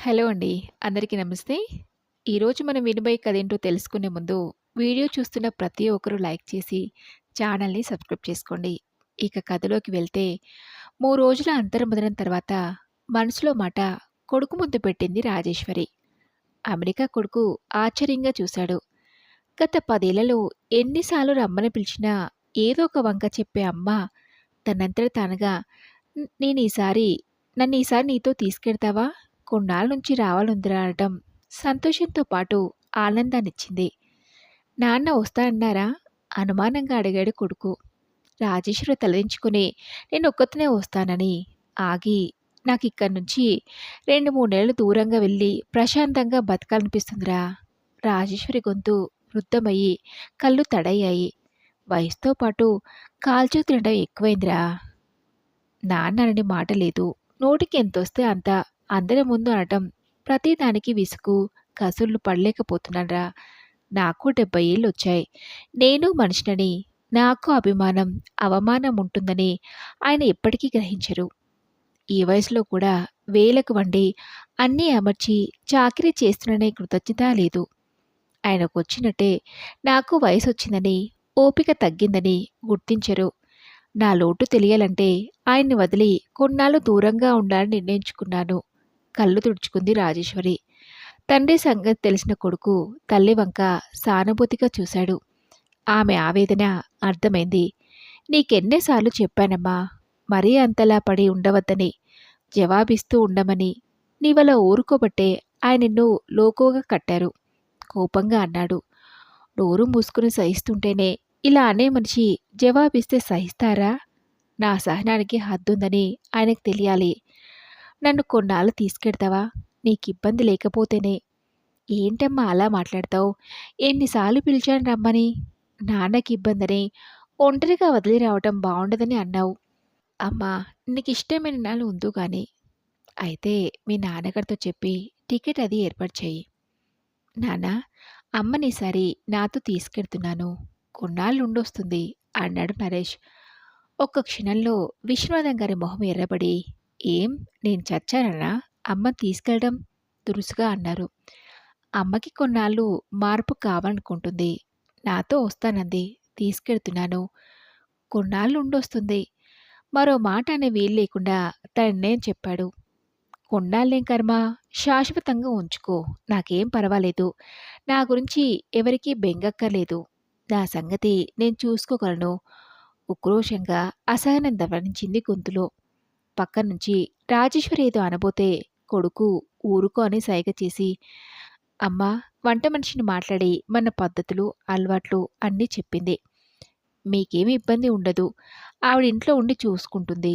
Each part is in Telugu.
హలో అండి. అందరికీ నమస్తే. ఈరోజు మనం వినబోయే కథేంటో తెలుసుకునే ముందు, వీడియో చూస్తున్న ప్రతి ఒక్కరూ లైక్ చేసి, ఛానల్‌ని సబ్స్క్రైబ్ చేసుకోండి. ఇక కథలోకి వెళ్తే, మూడు రోజుల అంతర్మదనం తర్వాత, మనసులో మాట కొడుకు ముద్దు పెట్టింది రాజేశ్వరి. అమెరికా కొడుకు ఆశ్చర్యంగా చూశాడు. గత పదేళ్ళలో ఎన్నిసార్లు రమ్మని పిలిచినా, ఏదో ఒక వంక చెప్పే అమ్మ, తనంతట తానుగా ఈసారి నన్ను ఈసారి నీతో తీసుకెడతావా? కొన్నాళ్ళ నుంచి రావాలుందిరా" సంతోషంతో పాటు ఆనందాన్నిచ్చింది. "నాన్న వస్తానన్నారా?" అనుమానంగా అడిగాడు కొడుకు. రాజేశ్వరి తలదించుకుని నేను ఒక్కతనే వస్తానని" ఆగి, నాకు ఇక్కడి నుంచి 2, 3 నెలలు దూరంగా వెళ్ళి ప్రశాంతంగా బతకాలనిపిస్తుందిరా." రాజేశ్వరి గొంతు వృద్ధమయ్యి కళ్ళు తడయ్యాయి. వయసుతో పాటు కాల్చూ తినడం ఎక్కువైందిరా. నాన్న అనని మాట లేదు. నోటికి ఎంత వస్తే అంత అందరి ముందు అనటం ప్రతిదానికి విసుగు, కసుళ్ళు పడలేకపోతున్నానురా. నాకు డెబ్భై ఏళ్ళు వచ్చాయి నేను మనిషినని, నాకు అభిమానం, అవమానం ఉంటుందని ఆయన ఎప్పటికీ గ్రహించరు. ఈ వయసులో కూడా వేలకు వండి అన్నీ అమర్చి చాకిరీ చేస్తున్నాననే కృతజ్ఞత లేదు. ఆయనకు వచ్చినట్టే నాకు వయసు వచ్చిందని ఓపిక తగ్గిందని గుర్తించరు. నా లోటు తెలియాలంటే ఆయన్ని వదిలి కొన్నాళ్ళు దూరంగా ఉండాలని నిర్ణయించుకున్నాను. కళ్ళు తుడుచుకుంది రాజేశ్వరి. తండ్రి సంగతి తెలిసిన కొడుకు తల్లి వంక సానుభూతిగా చూశాడు. ఆమె ఆవేదన అర్థమైంది. "నీకెన్నిసార్లు చెప్పానమ్మా, మరీ అంతలా పడి ఉండవద్దని, జవాబిస్తూ ఉండమని. నీవల ఊరుకోబట్టే ఆయన నిన్ను లోకోగా కట్టారు" కోపంగా అన్నాడు. నోరు మూసుకుని సహిస్తుంటేనే ఇలా అనే మనిషి జవాబిస్తే సహిస్తారా? నా సహనానికి హద్దుందని ఆయనకు తెలియాలి. నన్ను కొన్నాళ్ళు తీసుకెడతావా? నీకు ఇబ్బంది లేకపోతేనే. ఏంటమ్మా అలా మాట్లాడతావు? ఎన్నిసార్లు పిలిచాను రమ్మని. నాన్నకి ఇబ్బందని ఒంటరిగా వదిలి రావటం బాగుండదని అన్నావు. అమ్మా నీకిష్టమైన నాళ్ళు కానీ అయితే మీ నాన్నగారితో చెప్పి టికెట్ అది ఏర్పాటు చెయ్యి. నాన్నా అమ్మనిసారి నాతో తీసుకెడుతున్నాను. కొన్నాళ్ళు ఉండొస్తుంది అన్నాడు నరేష్. ఒక్క క్షణంలో విశ్వనాథం గారి మొహం ఎర్రబడి "ఏం నేను చచ్చానన్నా అమ్మ తీసుకెళ్ళడం" దురుసుగా అన్నారు. "అమ్మకి కొన్నాళ్ళు మార్పు కావాలనుకుంటుంది. నాతో వస్తానంది. తీసుకెళ్తున్నాను కొన్నాళ్ళు ఉండొస్తుంది." మరో మాట అనే వీలు లేకుండా తననే చెప్పాడు. కొన్నాళ్ళేం కర్మ శాశ్వతంగా ఉంచుకో. నాకేం పర్వాలేదు. నా గురించి ఎవరికీ బెంగక్కర్లేదు. నా సంగతి నేను చూసుకోగలను." ఉక్రోషంగా అసహనం దవరించింది గొంతులో. పక్కనుంచి రాజేశ్వరి ఏదో అనబోతే కొడుకు ఊరుకో అని సైగ చేసి "అమ్మా వంటమనిషిని మాట్లాడి మన పద్ధతులు, అలవాట్లు అన్నీ చెప్పింది. మీకేమి ఇబ్బంది ఉండదు. ఆవిడ ఇంట్లో ఉండి చూసుకుంటుంది."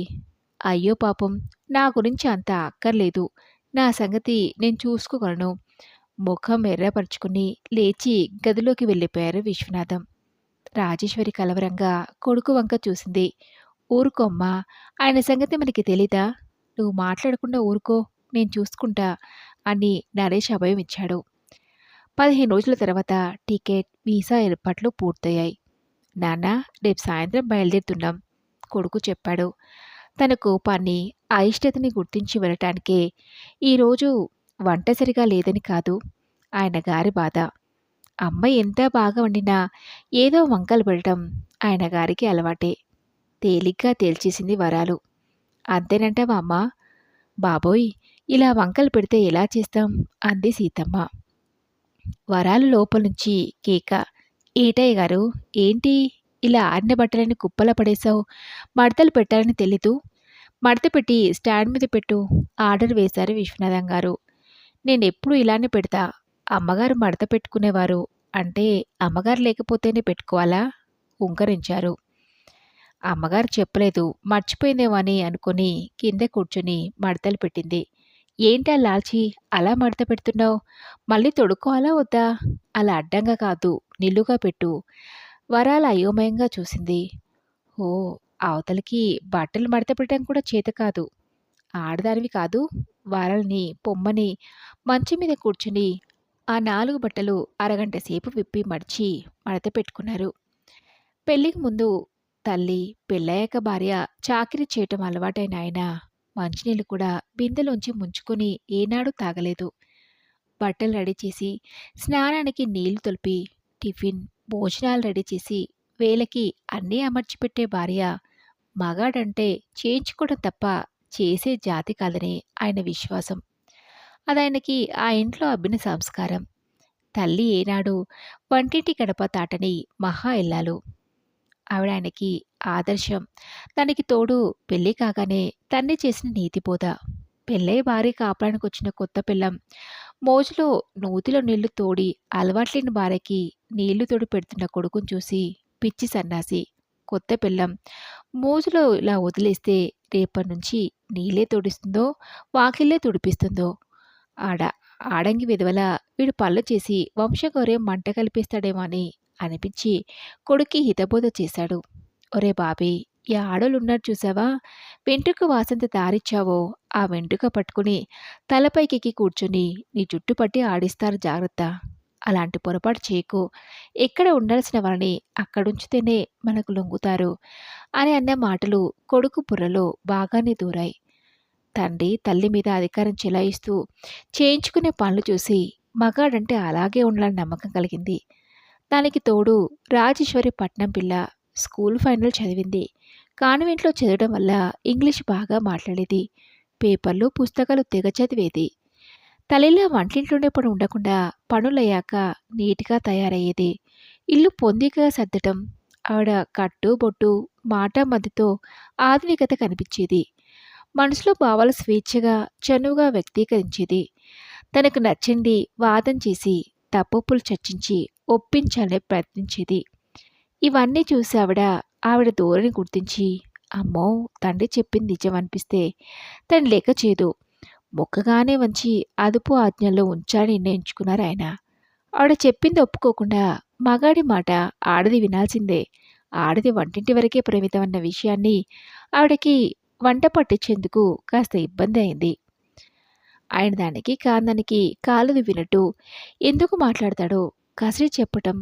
"అయ్యో పాపం నా గురించి అంత అక్కర్లేదు. నా సంగతి నేను చూసుకోగలను." ముఖం ఎర్రపరుచుకుని లేచి గదిలోకి వెళ్ళిపోయారు విశ్వనాథం. రాజేశ్వరి కలవరంగా కొడుకు వంక చూసింది. "ఊరుకో అమ్మా ఆయన సంగతి మనకి తెలీదా? నువ్వు మాట్లాడకుండా ఊరుకో. నేను చూసుకుంటా" అని నరేష్ అభయం ఇచ్చాడు. 15 రోజుల తర్వాత టికెట్, వీసా ఏర్పాట్లు పూర్తయ్యాయి. నాన్న రేపు సాయంత్రం బయలుదేరుతున్నాం" కొడుకు చెప్పాడు. తన కోపాన్ని, అయిష్టతని గుర్తించి వెళ్ళటానికే ఈరోజు వంట సరిగా లేదని కాదు ఆయన గారి బాధ. అమ్మ ఎంత బాగా వండినా ఏదో వంకలు పెట్టడం ఆయన గారికి అలవాటే. తేలిగ్గా తేల్చేసింది వరాలు. "అంతేనంటావా అమ్మా?" "బాబోయ్ ఇలా వంకలు పెడితే ఎలా చేస్తాం" అంది సీతమ్మ. వరాలు లోపల నుంచి కేక. "ఏటయ్య గారు ఏంటి ఇలా ఆరిన బట్టలని కుప్పల పడేశావు? మడతలు పెట్టాలని తెలీదు మడత పెట్టి స్టాండ్ మీద పెట్టు" ఆర్డర్ వేశారు విశ్వనాథం గారు. "నేనెప్పుడూ ఇలానే పెడతా. అమ్మగారు మడత పెట్టుకునేవారు. అంటే అమ్మగారు లేకపోతేనే పెట్టుకోవాలా?" ఉంకరించారు అమ్మగారు చెప్పలేదు. మర్చిపోయిందేమో అని అనుకుని కింద కూర్చుని మడతలు పెట్టింది. "ఏంటా లాల్చి అలా మడత పెడుతున్నావు మళ్ళీ తొడుక్కోవాలా వద్దా?" "అలా అడ్డంగా కాదు. నిల్లుగా పెట్టు." వరాలు అయోమయంగా చూసింది. "ఓ అవతలకి బట్టలు మడత పెట్టడం కూడా చేత కాదు ఆడదానివి కాదు వారల్ని పొమ్మని మంచం మీద కూర్చుని ఆ నాలుగు బట్టలు అరగంట సేపు విప్పి మడిచి మడత పెట్టుకున్నారు. పెళ్ళికి ముందు తల్లి, పెళ్ళయ్యాక భార్య చాకిరీ చేయటం అలవాటైన ఆయన మంచినీళ్ళు కూడా బిందెలోంచి ముంచుకొని ఏనాడు తాగలేదు. బట్టలు రెడీ చేసి, స్నానానికి నీళ్ళు తొలిపి, టిఫిన్, భోజనాలు రెడీ చేసి, వేళకి అన్నీ అమర్చిపెట్టే భార్య, మగాడంటే చేయించుకోవడం తప్ప చేసే జాతి కాదని ఆయన విశ్వాసం. అదాయనకి ఆ ఇంట్లో అబ్బిన సంస్కారం. తల్లి ఏనాడు వంటింటి గడప తాటని మహా ఇల్లాలు. ఆవిడ ఆయనకి ఆదర్శం. దానికి తోడు పెళ్ళి కాగానే తండ్రి చేసిన నీతిబోధ. పెళ్ళై భార్య కాపురానికొచ్చిన కొత్త పిల్లం మోజులో నూతిలో నీళ్ళు తోడి అలవాట్లేని భార్యకి నీళ్ళు తోడి పెడుతున్న కొడుకుని చూసి పిచ్చి సన్నాసి. కొత్త పిల్లం మోజులో ఇలా వదిలేస్తే రేపటి నుంచి నీళ్ళే తోడిస్తుందో, వాకిళ్ళే తుడిపిస్తుందో. ఆడ ఆడంగి విధవల వీడు పళ్ళు చేసి వంశగౌర్యం మంట కలిపిస్తాడేమో అని అనిపించి కొడుక్కి హితబోధ చేశాడు. ఒరే బాబీ! ఈ ఆడోళ్ళున్నారు చూశావా? వెంట్రుక వాసంత దారిచ్చావో ఆ వెంట్రుక పట్టుకుని తలపైకెక్కి కూర్చుని నీ జుట్టు పట్టి ఆడిస్తారు జాగ్రత్త. అలాంటి పొరపాటు చేయకు. ఎక్కడ ఉండాల్సిన వారిని అక్కడుంచితేనే మనకు లొంగుతారు అని అన్న మాటలు కొడుకు బుర్రలో బాగానే దూరాయి. తండ్రి తల్లి మీద అధికారం చెలాయిస్తూ చేయించుకునే పనులు చూసి మగాడంటే అలాగే ఉండాలని నమ్మకం కలిగింది. దానికి తోడు రాజేశ్వరి పట్నం పిల్ల. స్కూల్ ఫైనల్ చదివింది. కాన్వెంట్లో చదవడం వల్ల ఇంగ్లీష్ బాగా మాట్లాడేది. పేపర్లు, పుస్తకాలు తెగ చదివేది. తల్లిలా వంటింట్లోనే పడి ఉండకుండా పనులయ్యాక నీట్‌గా తయారయ్యేది. ఇల్లు పొందికగా సర్దటం, ఆవిడ కట్టు, బొట్టు, మాట మతితో ఆధునికత కనిపించేది. మనసులో భావాలు స్వేచ్ఛగా, చనువుగా వ్యక్తీకరించేది. తనకు నచ్చింది వాదం చేసి, తప్పొప్పులు చర్చించి ఒప్పించాలని ప్రయత్నించేది. ఇవన్నీ చూసి ఆవిడ, ఆవిడ ధోరణి గుర్తించి, అమ్మో! తండ్రి చెప్పింది నిజం అనిపిస్తే తను లేక చేదు మొక్కగానే వంచి అదుపు ఆజ్ఞల్లో ఉంచాలని నిర్ణయించుకున్నారాయన. ఆవిడ చెప్పింది ఒప్పుకోకుండా మగాడి మాట ఆడది వినాల్సిందే. ఆడది వంటింటి వరకే పరిమితం అన్న విషయాన్ని ఆవిడకి వంట పట్టించేందుకు కాస్త ఇబ్బంది అయింది. ఆయన దానికి కాందానికి కాలు వినట్టు ఎందుకు మాట్లాడతాడో కసిరి చెప్పటం,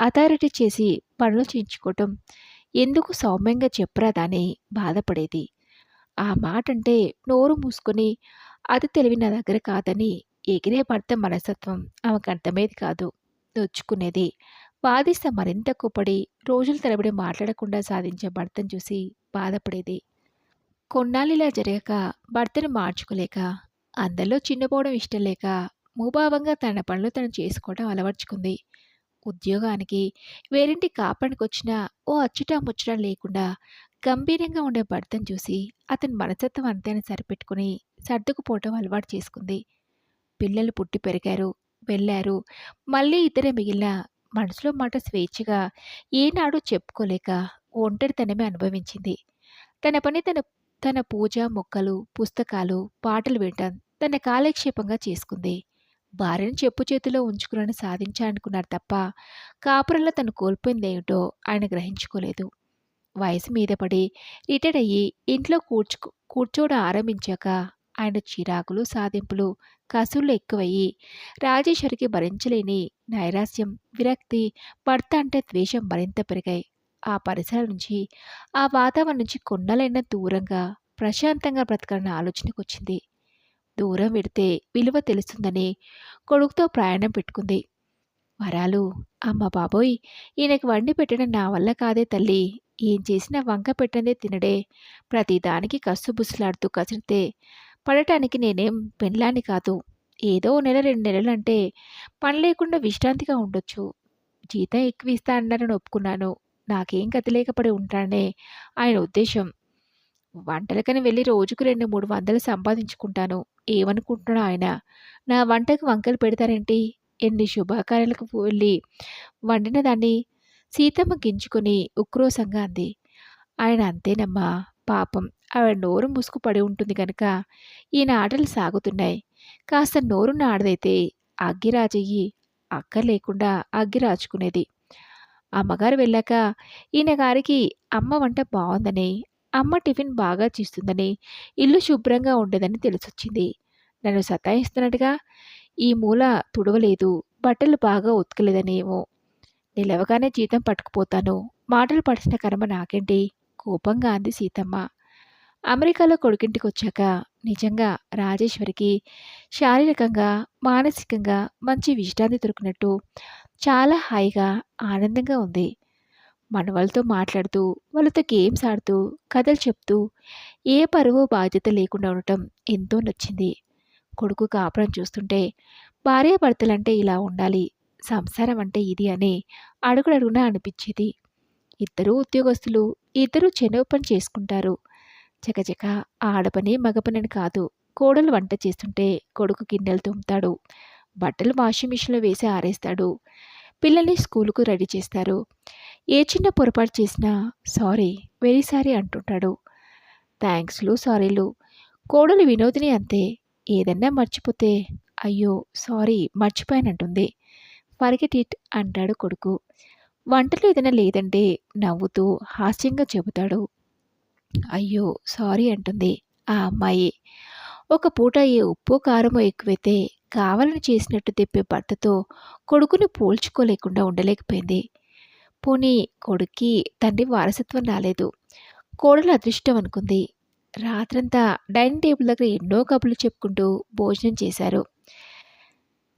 అథారిటీ చేసి పనులు చేయించుకోవటం, ఎందుకు సౌమ్యంగా చెప్పరాదా అని బాధపడేది. ఆ మాట అంటే నోరు మూసుకొని అది తెలివి నా దగ్గర కాదని ఎగిరే భర్త మనస్తత్వం ఆమెకర్థమయ్యేది కాదు. నొచ్చుకునేది. వాదిస్తే మరింత కుప్పడి రోజుల తరబడి మాట్లాడకుండా సాధించే భర్తను చూసి బాధపడేది. కొన్నాళ్ళు ఇలా జరగక భర్తను మార్చుకోలేక, అందరిలో చిన్నపోవడం ఇష్టం లేక ముభావంగా తన పనులు తను చేసుకోవడం అలవర్చుకుంది. ఉద్యోగానికి, వేరింటికి కాపురానికొచ్చినా ఓ అచ్చుట ముచ్చట లేకుండా గంభీరంగా ఉండే భర్తను చూసి అతని మనసత్వం అంతేనా సరిపెట్టుకుని సర్దుకుపోవటం అలవాటు చేసుకుంది. పిల్లలు పుట్టి పెరిగారు, వెళ్ళారు. మళ్ళీ ఇద్దరే మిగిలిన మనసులో మాట స్వేచ్ఛగా ఏనాడూ చెప్పుకోలేక ఒంటరితనమే అనుభవించింది. తన పని తన తన పూజ, మొక్కలు, పుస్తకాలు, పాటలు వినటం తన కాలక్షేపంగా చేసుకుంది. భార్యను చెప్పు చేతిలో ఉంచుకుని సాధించాలనుకున్నారు తప్ప కాపురంలో తను కోల్పోయిందేమిటో ఆయన గ్రహించుకోలేదు. వయసు మీద పడి రిటైర్ అయ్యి ఇంట్లో కూర్చు కూర్చోవడం ఆరంభించాక ఆయన చిరాకులు, సాధింపులు, కసుర్లు ఎక్కువయ్యి రాజేశ్వరికి భరించలేని నైరాశ్యం, విరక్తి, భర్త అంటే ద్వేషం మరింత పెరిగాయి. ఆ పరిసరాల నుంచి, ఆ వాతావరణం నుంచి కొండలైన దూరంగా, ప్రశాంతంగా బ్రతకాలన్న ఆలోచనకు వచ్చింది దూరం వెడితే విలువ తెలుస్తుందని కొడుకుతో ప్రయాణం పెట్టుకుంది. వరాలు అమ్మ బాబోయ్! ఈయనకి వండి పెట్టడం నా వల్ల కాదే తల్లి ఏం చేసినా వంక పెట్టందే తినడే. ప్రతిదానికి కస్సుబుస్సులాడుతూ కసిరితే పడటానికి నేనేం పెండ్లాన్ని కాదు. ఏదో నెల, రెండు నెలలంటే పని లేకుండా విశ్రాంతిగా ఉండొచ్చు. జీతం ఎక్కువ ఇస్తా అన్నారని ఒప్పుకున్నాను. నాకేం కదిలేకపడి ఉంటానే ఆయన ఉద్దేశం. వంటలకని వెళ్ళి రోజుకు రెండు మూడు వందలు సంపాదించుకుంటాను. ఏమనుకుంటున్నాడు ఆయన? నా వంటకు వంకలు పెడతారేంటి? ఎన్ని శుభకార్యాలకు వెళ్ళి వండిన దాన్ని సీతమ్మ గించుకొని ఉక్రోషంగా అంది. ఆయన అంతేనమ్మా! పాపం ఆవిడ నోరు ముసుగు పడి ఉంటుంది కనుక ఈయన ఆటలు సాగుతున్నాయి. కాస్త నోరున్న ఆడదైతే అగ్గిరాజయ్యి అక్కర్లేకుండా అగ్గి అగ్గిరాచుకునేది అమ్మగారు వెళ్ళాక ఈయన గారికి అమ్మ వంట బాగుందని అమ్మ టిఫిన్ బాగా చేస్తుందని, ఇల్లు శుభ్రంగా ఉండేదని తెలిసొచ్చింది. నన్ను సతాయిస్తున్నట్టుగా ఈ మూల తుడవలేదు, బట్టలు బాగా ఉతకలేదనేమో. నిలవగానే జీతం పట్టుకుపోతాను. మాటలు పడిసిన కర్మ నాకేంటి? కోపంగా అంది సీతమ్మ. అమెరికాలో కొడుకింటికొచ్చాక నిజంగా రాజేశ్వరికి శారీరకంగా, మానసికంగా మంచి విశ్రాంతి దొరికినట్టు చాలా హాయిగా, ఆనందంగా ఉంది. మనవళ్ళతో మాట్లాడుతూ, వాళ్ళతో గేమ్స్ ఆడుతూ, కథలు చెప్తూ, ఏ పరువు బాధ్యత లేకుండా ఉండటం ఎంతో నచ్చింది. కొడుకు కాపురం చూస్తుంటే భార్యాభర్తలంటే ఇలా ఉండాలి, సంసారం అంటే ఇది అని అడుగుడడుగునా అనిపించేది. ఇద్దరు ఉద్యోగస్తులు, ఇద్దరు చెనవ పని చేసుకుంటారు. చకచక ఆడపని, మగపనని కాదు. కోడలు వంట చేస్తుంటే కొడుకు గిన్నెలు తోముతాడు. బట్టలు వాషింగ్ మిషన్‌లో వేసి ఆరేస్తాడు. పిల్లల్ని స్కూలుకు రెడీ చేస్తారు. ఏ చిన్న పొరపాటు చేసినా సారీ, వెరీ సారీ అంటుంటాడు. థ్యాంక్స్లు సారీలు. కోడలు వినోదిని అంతే. ఏదన్నా మర్చిపోతే అయ్యో! సారీ మర్చిపోయానంటుంది. ఫర్గెట్ ఇట్ అంటాడు కొడుకు. వంటలు ఏదైనా లేదంటే నవ్వుతూ హాస్యంగా చెబుతాడు. అయ్యో! సారీ అంటుంది ఆ అమ్మాయి. ఒక పూట ఏ ఉప్పు కారమో ఎక్కువైతే కావాలని చేసినట్టు తిప్పే భర్తతో కొడుకుని పోల్చుకోలేకుండా ఉండలేకపోయింది. పోనీ కొడుక్కి తండ్రి వారసత్వం రాలేదు. కోడలు అదృష్టం అనుకుంది. రాత్రంతా డైనింగ్ టేబుల్ దగ్గర ఎన్నో కబుర్లు చెప్పుకుంటూ భోజనం చేశారు.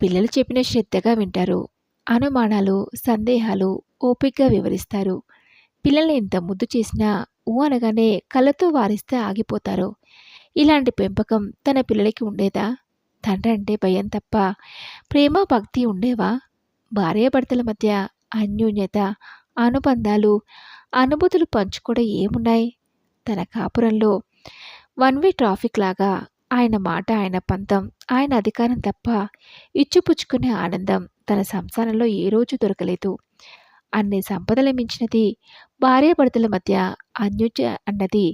పిల్లలు చెప్పిన శ్రద్ధగా వింటారు. అనుమానాలు, సందేహాలు ఓపికగా వివరిస్తారు. పిల్లల్ని ఎంత ముద్దు చేసినా ఊ అనగానే కళ్ళతో వారిస్తే ఆగిపోతారు. ఇలాంటి పెంపకం తన పిల్లలకి ఉండేదా? తండ్రంటే భయం తప్ప ప్రేమ, భక్తి ఉండేవా? భార్యాభర్తల మధ్య అన్యోన్యత, అనుబంధాలు, అనుభూతులు పంచుకోవడం ఏమున్నాయి? తన కాపురంలో వన్ వే ట్రాఫిక్ లాగా ఆయన మాట, ఆయన పంతం, ఆయన అధికారం తప్ప ఇచ్చిపుచ్చుకునే ఆనందం తన సంసారంలో ఏ రోజు దొరకలేదు. అన్ని సంపదలు మించినది భార్యాభర్తల మధ్య అన్యోన్య అన్నది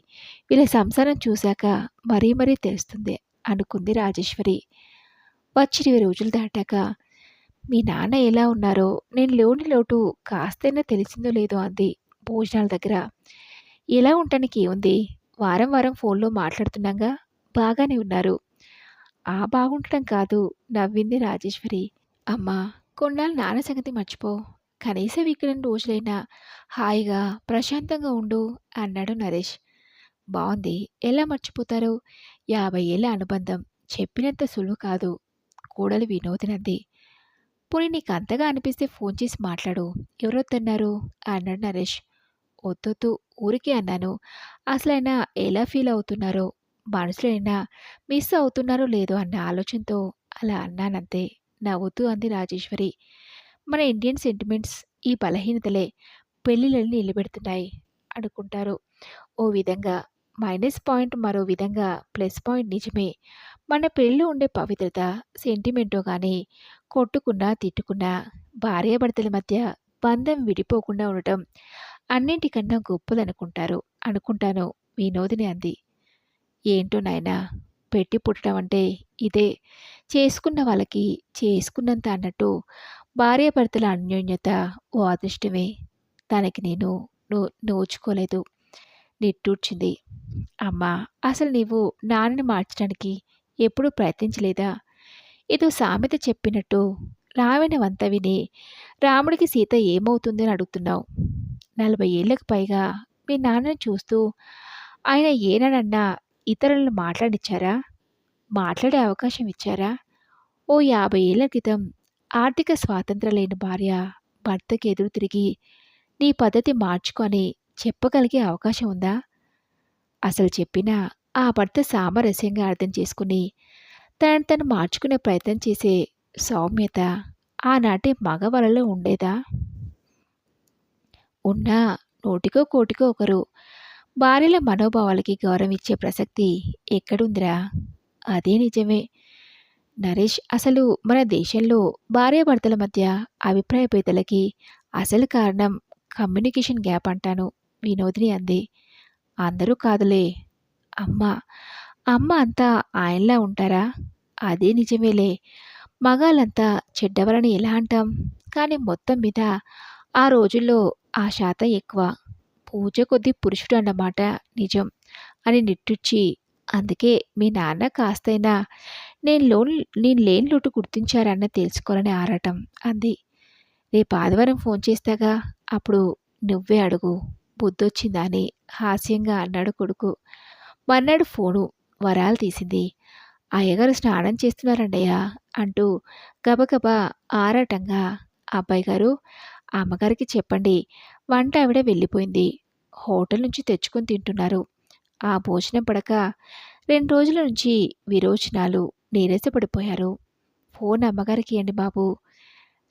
వీళ్ళ సంసారం చూశాక మరీ మరీ తెలుస్తుంది అనుకుంది రాజేశ్వరి. వచ్చి 20 రోజులు దాటాక మీ నాన్న ఎలా ఉన్నారో నేను లేని లోటు కాస్తైనా తెలిసిందో లేదో అంది భోజనాల దగ్గర. ఎలా ఉండటానికి ఏముంది? వారం వారం ఫోన్‌లో మాట్లాడుతున్నాంగా బాగానే ఉన్నారు. ఆ బాగుండటం కాదు నవ్వింది రాజేశ్వరి. అమ్మా! కొన్నాళ్ళు నాన్న సంగతి మర్చిపో. కనీసం ఇక్కడ రోజులైనా హాయిగా, ప్రశాంతంగా ఉండు అన్నాడు నరేష్. బాగుంది ఎలా మర్చిపోతారు? యాభై ఏళ్ళ అనుబంధం చెప్పినంత సులువు కాదు కోడలు వినోదినంది. పోనీ అంతగా అనిపిస్తే ఫోన్ చేసి మాట్లాడు. ఎవరొద్దన్నారు? అన్నాడు నరేష్. వద్దొద్దు ఊరికే అన్నాను. అసలైనా ఎలా ఫీల్ అవుతున్నారో, మనసులో అయినా మిస్ అవుతున్నారో లేదో అన్న ఆలోచనతో అలా అన్నానంతే నవ్వుతూ అంది రాజేశ్వరి. మన ఇండియన్ సెంటిమెంట్స్ ఈ బలహీనతలే పెళ్ళిళ్ళని నిలబెడుతున్నాయి అనుకుంటారు. ఓ విధంగా మైనస్ పాయింట్ మరో విధంగా ప్లస్ పాయింట్ నిజమే. మన పెళ్ళి ఉండే పవిత్రత, సెంటిమెంటో కానీ కొట్టుకున్నా, తిట్టుకున్నా భార్యాభర్తల మధ్య బంధం విడిపోకుండా ఉండటం అన్నింటికన్నా గొప్పదనుకుంటారు అనుకుంటాను వినోదిని అంది. ఏంటో నాయనా! పెట్టి పుట్టడం అంటే ఇదే. చేసుకున్న వాళ్ళకి చేసుకున్నంత అన్నట్టు భార్యాభర్తల అన్యోన్యత ఓ అదృష్టమే. దానికి నేను నో నోచుకోలేదు నిట్టూర్చింది. అమ్మా! అసలు నీవు నాన్నని మార్చడానికి ఎప్పుడూ ప్రయత్నించలేదా? ఏదో సామెత చెప్పినట్టు రావణ వంత విని రాముడికి సీత ఏమవుతుంది అని అడుగుతున్నావు. నలభై ఏళ్ళకు పైగా మీ నాన్నని చూస్తూ ఆయన ఏనాడన్నా ఇతరులను మాట్లాడిచ్చారా మాట్లాడే అవకాశం ఇచ్చారా? ఓ 50 ఏళ్ళ క్రితం ఆర్థిక స్వాతంత్రం లేని భార్య భర్తకి ఎదురు తిరిగి నీ పద్ధతి మార్చుకొని చెప్పగలిగే అవకాశం ఉందా? అసలు చెప్పినా ఆ భర్త సామరస్యంగా అర్థం చేసుకుని తనను తను మార్చుకునే ప్రయత్నం చేసే సౌమ్యత ఆనాటి మగవలలో ఉండేదా? ఉన్నా నూటికో కోటికో ఒకరు భార్యల మనోభావాలకి గౌరవం ఇచ్చే ప్రసక్తి ఎక్కడుందిరా? అదే నిజమే. నరేష్ అసలు మన దేశంలో భార్యాభర్తల మధ్య అభిప్రాయ భేదాలకి అసలు కారణం కమ్యూనికేషన్ గ్యాప్ అంటాను వినోదిని అంది. అందరూ కాదులే. అమ్మ! అమ్మ అంతా ఆయనలా ఉంటారా? అదే నిజమేలే. మగాళ్ళంతా చెడ్డవరని ఎలా అంటాం? కానీ మొత్తం మీద ఆ రోజుల్లో ఆ శాతం ఎక్కువ. పూజ కొద్ది పురుషుడు అన్నమాట నిజం అని నిట్టూర్చి అందుకే మీ నాన్న కాస్తైనా నేను లోన్ నేను లేని లోటు గుర్తించారన్న తెలుసుకోవాలని ఆరాటం అంది. రేపు ఆదివారం ఫోన్ చేస్తాగా అప్పుడు నువ్వే అడుగు బుద్ధొచ్చిందా అని హాస్యంగా అన్నాడు కొడుకు. మర్నాడు ఫోను వరాలు తీసింది. అయ్యగారు స్నానం చేస్తున్నారండయ్య అంటూ గబగబా ఆరాటంగా అబ్బాయి గారు అమ్మగారికి చెప్పండి. వంట ఆవిడ వెళ్ళిపోయింది. హోటల్ నుంచి తెచ్చుకొని తింటున్నారు. ఆ భోజనం పడక రెండు రోజుల నుంచి విరోచనాలు నీరసపడిపోయారు. ఫోన్ అమ్మగారికి ఇవ్వండి బాబు.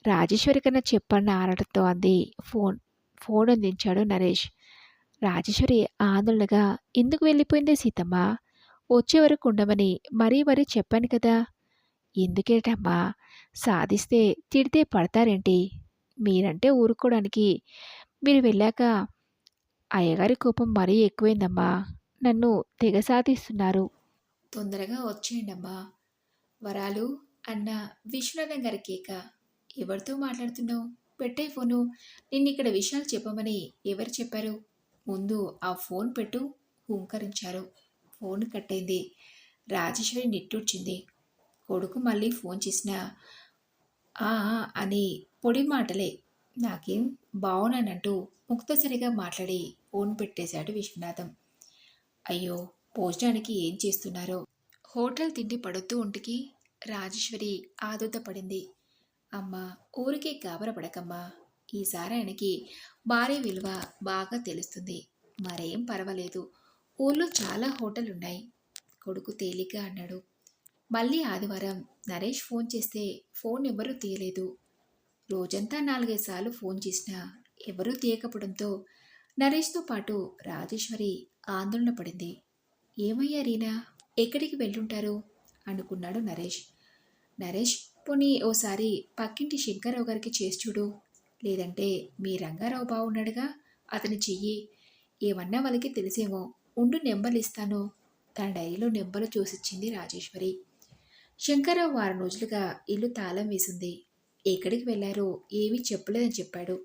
రాజేశ్వరి కన్నా చెప్పన్న ఆరాటంతో అంది. ఫోన్ ఫోన్ అందించాడు నరేష్. రాజేశ్వరి ఆందోళనగా ఎందుకు వెళ్ళిపోయిందే సీతమ్మ? వచ్చే వరకు ఉండమని మరీ మరీ చెప్పాను కదా. ఎందుకేటమ్మా? సాధిస్తే తిడితే పడతారేంటి? మీరంటే ఊరుకోవడానికి. మీరు వెళ్ళాక అయ్యగారి కోపం మరీ ఎక్కువైందమ్మా. నన్ను తెగ సాధిస్తున్నారు. తొందరగా వచ్చేయండమ్మా. వరాలు అన్న విశ్వనాథం గారి కేక. ఎవరితో మాట్లాడుతున్నావు? పెట్టే ఫోను. నిన్న ఇక్కడ విషయాలు చెప్పమని ఎవరు చెప్పారు? ముందు ఆ ఫోన్ పెట్టు హుంకరించారు. ఫోన్ కట్టయింది రాజేశ్వరి నిట్టూర్చింది. కొడుకు మళ్ళీ ఫోన్ చేసినా "ఆ, అని పొడి మాటలే. నాకేం బావునానంటూ ముక్తసరిగా మాట్లాడి ఫోన్ పెట్టేశాడు విశ్వనాథం. అయ్యో భోజనానికి ఏం చేస్తున్నారో? హోటల్ తిండి పడుతూ ఒంటికి రాజేశ్వరి ఆదుత పడింది అమ్మ ఊరికే గాబరపడకమ్మా. ఈసారి ఆయనకి భార్య విలువ బాగా తెలుస్తుంది. మరేం పర్వాలేదు. ఊళ్ళో చాలా హోటల్ ఉన్నాయి కొడుకు తేలిగ్గా అన్నాడు. మళ్ళీ ఆదివారం నరేష్ ఫోన్ చేస్తే ఫోన్ ఎవరూ తీయలేదు. రోజంతా నాలుగైదు సార్లు ఫోన్ చేసినా ఎవరూ తీయకపోవడంతో నరేష్తో పాటు రాజేశ్వరి ఆందోళన పడింది. ఏమయ్యా రీనా ఎక్కడికి వెళ్ళుంటారు? అనుకున్నాడు నరేష్. నరేష్ పోనీ ఓసారి పక్కింటి శంకరరావు గారికి చేసి చూడు. లేదంటే మీ రంగారావు బాగున్నాడుగా అతని చెయ్యి. ఏమన్నా వాళ్ళకి తెలిసేమో ఉండు నెంబర్లు ఇస్తాను తన డైరీలో నెంబర్లు చూసిచ్చింది రాజేశ్వరి. శంకర్రావు వారం రోజులుగా ఇల్లు తాళం వేసింది. ఎక్కడికి వెళ్ళారో ఏమీ చెప్పలేదని చెప్పాడు.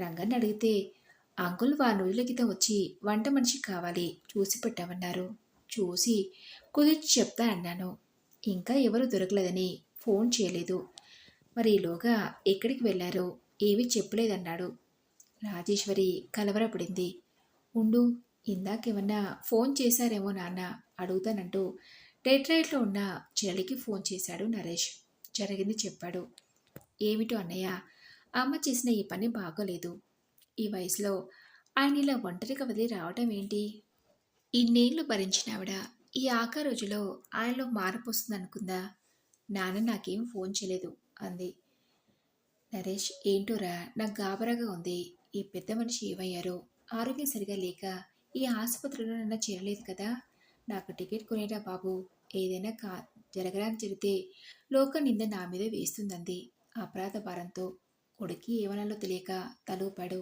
రంగన్ని అడిగితే అంకుల్ వారం రోజుల క్రితం వచ్చి వంట మనిషి కావాలి చూసి పెట్టామన్నారు. చూసి కుదిర్చి చెప్తా అన్నాను. ఇంకా ఎవరు దొరకలేదని ఫోన్ చేయలేదు. మరి ఈలోగా ఎక్కడికి వెళ్ళారో ఏమీ చెప్పలేదన్నాడు. రాజేశ్వరి కలవరపడింది. ఉండు ఇందాకేమన్నా ఫోన్ చేశారేమో నాన్న అడుగుతానంటూ డెట్రైట్లో ఉన్న చెల్లికి ఫోన్ చేశాడు నరేష్. జరిగింది చెప్పాడు. ఏమిటో అన్నయ్య అమ్మ చేసిన ఈ పని బాగోలేదు. ఈ వయసులో ఆయన ఇలా ఒంటరిగా వదిలి రావటం ఏంటి? ఇన్నేళ్ళు భరించిన ఆవిడ ఈ ఆఖరి రోజులో ఆయనలో మార్పు వస్తుందనుకుందా? నాన్న నాకేం ఫోన్ చేయలేదు అంది. నరేష్ ఏంటోరా నాకు గాబరాగా ఉంది. ఈ పెద్ద మనిషి ఏమయ్యారో? ఆరోగ్యం సరిగా లేక ఈ ఆసుపత్రిలో నన్ను చేరలేదు కదా? నాకు టికెట్ కొనేరా బాబు. ఏదైనా కా జరగడానికి జరిగితే లోక నింద నా మీద వేస్తుందంది. అపరాధ భారంతో కొడుకి ఏమనాలో తెలియక తలూపాడు.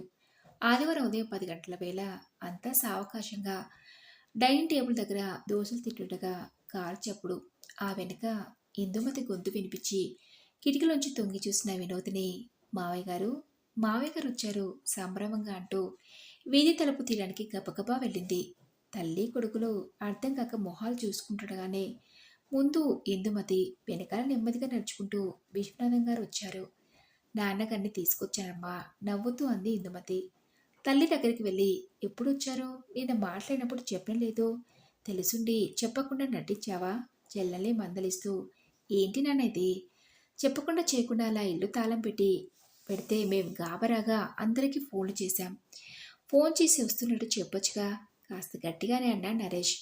ఆదివారం ఉదయం పది గంటల వేళ అంతా సావకాశంగా డైనింగ్ టేబుల్ దగ్గర దోశలు తింటుండగా కారు చప్పుడు. ఆ వెనుక ఇందుమతి గొంతు వినిపించి కిటికీలోంచి తొంగి చూసిన వినోదిని మావయ్య గారు మావయ్య గారు వచ్చారు సంభ్రమంగా అంటూ వీధి తలుపు తీయడానికి గబగబా వెళ్ళింది. తల్లి కొడుకులు అర్థం కాక మొహాలు చూసుకుంటుండగానే ముందు ఇందుమతి వెనకాల నెమ్మదిగా నడుచుకుంటూ విశ్వనాథం గారు వచ్చారు. నాన్నగారిని తీసుకొచ్చారమ్మా నవ్వుతూ అంది ఇందుమతి. తల్లి దగ్గరికి వెళ్ళి ఎప్పుడు వచ్చారు? నేను మాట్లాడినప్పుడు చెప్పడం లేదు. తెలుసుండి చెప్పకుండా నటించావా? చెల్లెల్ని మందలిస్తూ ఏంటి నాన్నది చెప్పకుండా చేయకుండా అలా ఇల్లు తాళం పెట్టి పెడితే మేము గాబరాగా అందరికీ ఫోన్లు చేశాం. ఫోన్ చేసి వస్తున్నట్టు చెప్పొచ్చుగా. కాస్త గట్టిగానే అన్నా నరేష్.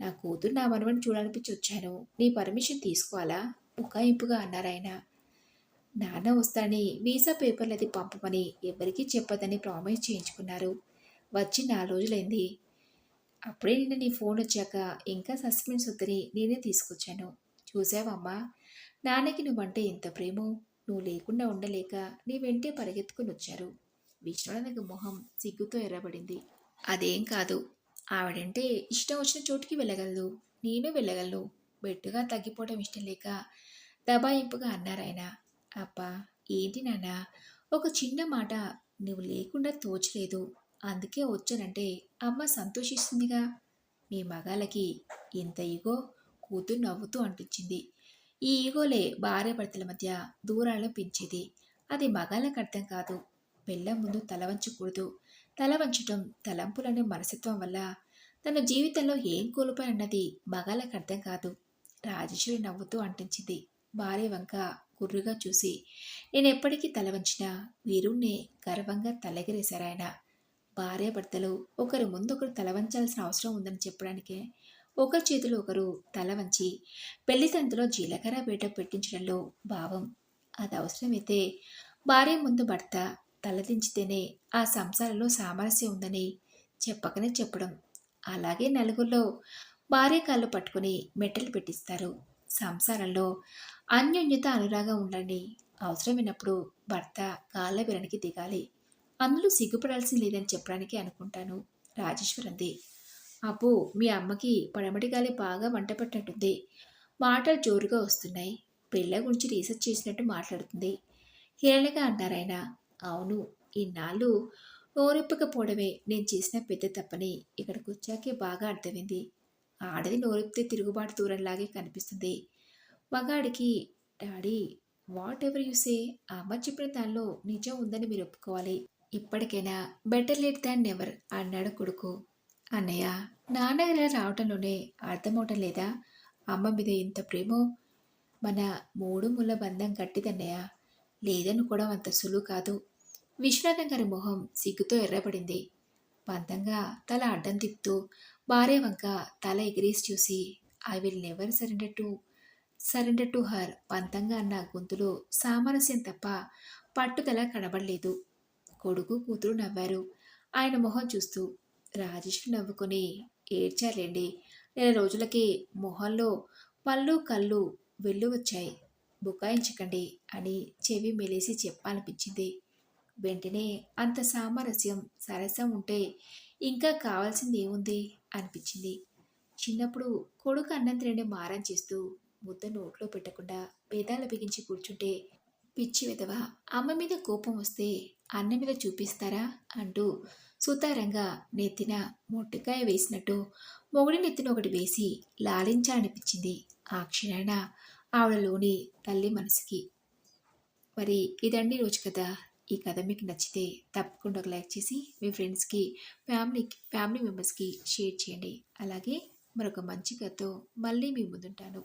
నా కూతురు నా మనవని చూడాలనిపించి వచ్చాను. నీ పర్మిషన్ తీసుకోవాలా? ఉకాయింపుగా అన్నారాయన నాన్న వస్తానని వీసా పేపర్లు అది పంపమని ఎవరికీ చెప్పదని ప్రామిస్ చేయించుకున్నారు. వచ్చి నాలుగు రోజులైంది. అప్పుడే నిన్న నీ ఫోన్ వచ్చాక ఇంకా సస్పెన్స్ వద్దని నేనే తీసుకొచ్చాను. చూసావమ్మా? నాన్నకి నువ్వంటే ఎంత ప్రేమో. నువ్వు లేకుండా ఉండలేక నీ వెంటే పరిగెత్తుకుని వచ్చారు. విశ్వనాథ మొహం సిగ్గుతో ఎర్రబడింది. అదేం కాదు. ఆవిడంటే ఇష్టం వచ్చిన చోటుకి వెళ్ళగలదు. నేను వెళ్ళగలను. బెట్టుగా తగ్గిపోవడం ఇష్టం లేక దబాయింపుగా అన్నారాయన అబ్బా ఏంటి నాన్న? ఒక చిన్న మాట నువ్వు లేకుండా తోచలేదు. అందుకే వచ్చానంటే అమ్మ సంతోషిస్తుందిగా. మీ మగాలకి ఇంత ఈగో కూతురు నవ్వుతూ అనిపించింది. ఈ ఈగోలే భార్య భర్తల మధ్య దూరాలను పెంచేది. అది మగాళ్ళకు అర్థం కాదు. పెళ్ళ ముందు తల వంచకూడదు. తల వంచటం తలంపులనే మనసత్వం వల్ల తన జీవితంలో ఏం కోల్పోయి అన్నది మగాళ్ళకి అర్థం కాదు. రాజేశ్వరి నవ్వుతూ అంటించింది. భార్య వంక గుర్రుగా చూసి నేను ఎప్పటికీ తల వంచినా వీరుణ్ణి గర్వంగా తలెగరేశారాయన భార్య భర్తలు ఒకరి ముందు ఒకరు తల వంచాల్సిన అవసరం ఉందని చెప్పడానికే ఒకరి చేతిలో ఒకరు తల వంచి పెళ్ళి తంతులో జీలకర్ర బేట పెట్టించడంలో భావం. అది అవసరమైతే భార్య ముందు భర్త తలదించితేనే ఆ సంసారంలో సామరస్యం ఉందని చెప్పకనే చెప్పడం. అలాగే నలుగురిలో భార్య కాళ్ళు పట్టుకుని మెట్టలు పెట్టిస్తారు. సంసారంలో అన్యోన్యత అనురాగం ఉండండి అవసరమైనప్పుడు భర్త కాళ్ళ విరణికి దిగాలి. అందులో సిగ్గుపడాల్సింది లేదని చెప్పడానికి అనుకుంటాను. రాజేశ్వరంది అబ్బో మీ అమ్మకి పడమటి గాలి బాగా వంట పెట్టినట్టుంది. మాటలు జోరుగా వస్తున్నాయి. పెళ్ళ గురించి రీసెర్చ్ చేసినట్టు మాట్లాడుతుంది. హేళనగా అన్నారాయన అవును ఇన్నాళ్ళు నోరెప్పకపోవడమే. నేను చేసిన పెద్ద తప్పని. ఇక్కడికి వచ్చాకే బాగా అర్థమైంది. ఆడది నోరెప్తే తిరుగుబాటు దూరంలాగే కనిపిస్తుంది. మగాడికి daddy whatever you say ఆ అమ్మ చెప్పిన దానిలో నిజం ఉందని మీరు ఒప్పుకోవాలి. ఇప్పటికైనా బెటర్ లేట్ దాన్ నెవర్ అన్నాడు కొడుకు. అన్నయ్య నాన్నగారు రావటంలోనే అర్థమవటం లేదా? అమ్మ మీద ఇంత ప్రేమో? మన మూడు ముళ్ళ బంధం గట్టిదన్నయ్య. కూడా అంత సులువు కాదు. విశ్వనాథం గారి మొహం సిగ్గుతో ఎర్రబడింది. పంతంగా తల అడ్డం తిప్పుతూ భార్య వంక తల ఎగిరేసి చూసి I will never surrender to surrender to her పంతంగా అన్న గొంతులో సామరస్యం తప్ప పట్టుదల కనబడలేదు. కొడుకు కూతురు నవ్వారు. ఆయన మొహం చూస్తూ రాజేష్ నవ్వుకొని ఏడ్చాలేండి నెల రోజులకి మొహంలో పళ్ళు కళ్ళు వెళ్ళు వచ్చాయి బుకాయించకండి అని చెవి మెలేసి చెప్పాలనిపించింది. వెంటనే అంత సామరస్యం సరసం ఉంటే ఇంకా కావాల్సింది ఏముంది అనిపించింది. చిన్నప్పుడు కొడుకు అన్నం తినని మారం చేస్తూ ముద్ద నోట్లో పెట్టకుండా పేదాలు బిగించి కూర్చుంటే పిచ్చి విధవ అమ్మ మీద కోపం వస్తే అన్న మీద చూపిస్తారా? అంటూ సుతారంగా నెత్తిన మొట్టకాయ వేసినట్టు మొగుడి నెత్తిన ఒకటి వేసి లాలించాలనిపించింది ఆ క్షణాన ఆవిడలోని తల్లి మనసుకి. మరి ఇదండి రోజు కదా ఈ కథ మీకు నచ్చితే తప్పకుండా ఒక లైక్ చేసి మీ ఫ్రెండ్స్కి ఫ్యామిలీకి ఫ్యామిలీ మెంబర్స్కి షేర్ చేయండి. అలాగే మరొక మంచి కథతో మళ్ళీ మీ ముందుంటాను.